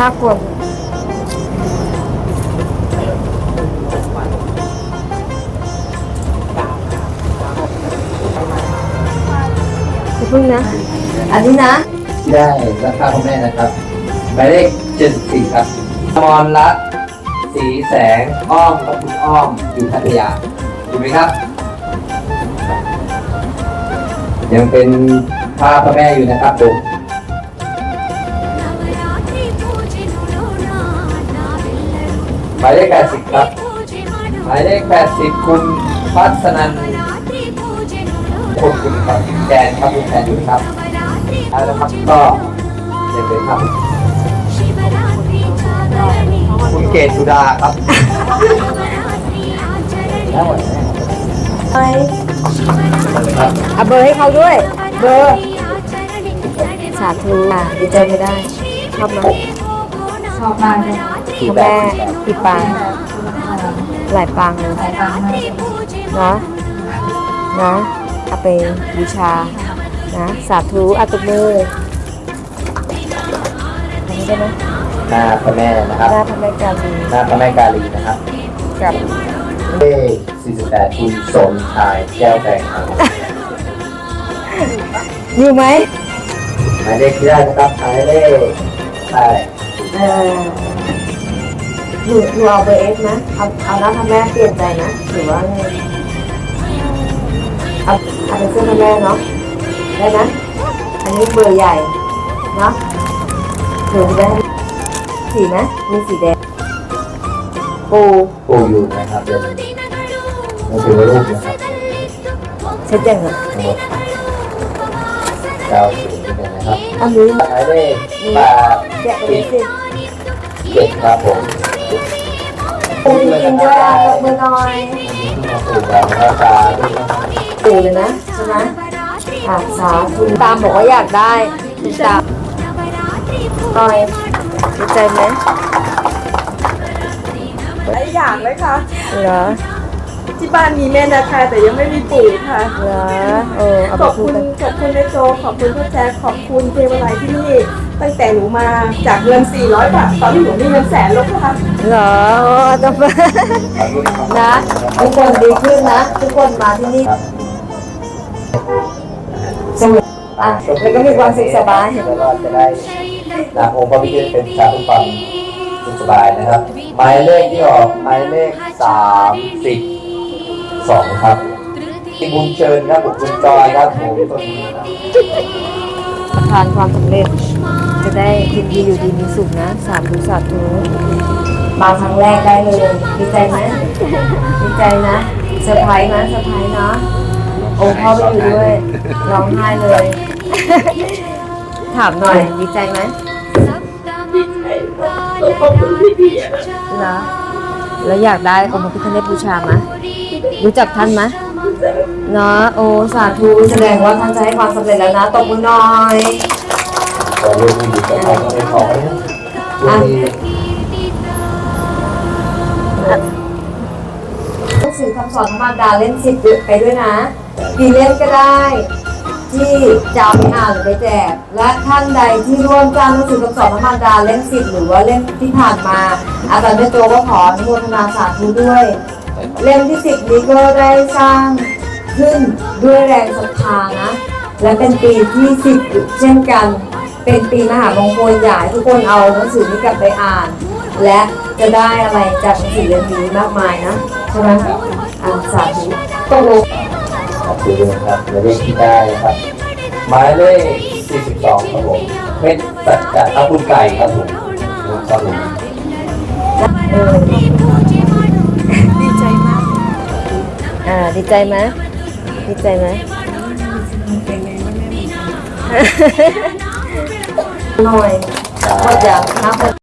ห้าขวบอย่าเพึ่งนะ อันนี้นะที่ได้ราคาของแม่นะครับหมายเลข74ครับอมรรัตน์สีแสงอ้อมกับคุณอ้อมอยู่พัทยาถูกไหมครับ ยังเป็นภาพพระแม่อยู่นะครับผม หมายเลข80ครับ หมายเลข80คุณพัฒนันคนคุณครับแดนครับคุณแดนอยู่นะครับเอาละครับก็เดี๋ยวเลยครับ คุณเกศสุดาครับแล้ววันนี้ไปครับ เอาเบอร์ให้เขาด้วย เบอร์ สาธุอะดีใจไม่ได้ ชอบไหม ชอบมากเลยสี่คุณแปแม่ดกี่ปางหลายปางเลยสายตามากนะนะเอาไปบูชานะสาธุอาตุมือทำนี้ได้ไหมหน้าพระแม่นะครับหน้าพระแม่กาลีหน้าพระแม่กาลีนะครับกับเลข48คุณสมชายแก้วแดงครับอยู่ไหมหมายเลขที่ได้นะครับหมายเลขใช่ เอออยู่อยู่เอาเบอร์เอสนะเอาเอาหน้าพระแม่เปลี่ยนใจนะหรือว่าไงเอาเอาเป็นเสื้อพระแม่เนาะได้นะอันนี้เบอร์ใหญ่เนาะหรือจะได้สีไหมมีสีแดงปูปูอยู่นะครับเป็นมันคือรูปนะครับเช็ดยังอะทั้งหมด เก้าสิบด้วยกันนะครับอันนี้หมายเลขแปดแกะไปเลยสิเจ็ดครับผมปูจริงๆด้วยอะยกมือหน่อยสู่การพระตาด้วยนะครับปูเลยนะใช่ไหมอะสาธุตามบอกว่าอยากได้ติดตามหน่อยดีใจไหมไม่อยากเลยค่ะเหรอที่บ้านมีแม่นาคาแต่ยังไม่มีปู่ค่ะเหรอ เออเอาขไปอบพูคุดณกันขอบคุณแม่โจขอบคุณพ่อแจ๊คขอบคุณเทวไลยที่นี่ตั้งแต่หนูมาจากเงิน 400 บาทตอนนี้หนูมีเงินแสนแล้วค่ะเหรอโอ้ต้องไปขอบคุณครับนะทุกคนดีขึ้นนะ ทุกคนมาที่นี่ครับสมุดอะแล้วก็มีความสุขสบาย แล้วก็จะได้นำองค์พระพิฆเนศเป็นชาทุกความสุขสบายนะครับ หมายเลขที่ออกหมายเลขสามสิบสองครับ ที่บุญเชิญครับผมคุณจอยครับผมต้นนี้ครับทานความสำเร็จ จะได้กินดีอยู่ดีมีสุขนะ สาธุสาธุมาครั้งแรกได้เลยดีใจไหมดีใจนะเซอร์ไพรส์นะเซอร์ไพรส์เนาะองค์พ่อไปอยู่ด้วยร้องไห้เลย ถามหน่อยดีใจไหมขอบคุณพี่พี่นะแล้วอยากได้องค์พระพิฆเนศบูชาไหมรู้จักท่านไหม นะโอ้สาธุแสดงว่าท่านจะให้ความสำเร็จแล้วนะตบมือหน่อยขอเรื่องนี้ก็ไม่ขอนะวันนี้หนังสือคำสอนธรรมดาเล่มสิบไปด้วยนะกี่เล่มก็ได้ที่จะเอาไปอ่านหรือไปแจก และท่านใดที่ร่วมสร้างหนังสือคำสอนธรรมดาเล่มสิบหรือว่าเล่มที่ผ่านมา อาจารย์แม่โจก็ขออนุโมทนาสาธุด้วย เล่มที่สิบนี้ก็ได้สร้างขึ้นด้วยแรงศรัทธานะ และเป็นปีที่สิบเช่นกัน เป็นปีมหามงคลอยากให้ทุกคนเอาหนังสือนี้กลับไปอ่าน และจะได้อะไรจากหนังสือเล่มนี้มากมายนะใช่ไหมอ่าสาธุตกลงขอบคุณนะครับหมายเลขที่ได้นะครับหมายเลข42ครับผมเพชรสัจจะครับคุณไก่ครับผมครับผมเออ อ่าดีใจไหมดีใจไหมเป็นไงบ้างแม่หน่อยก็จะนับ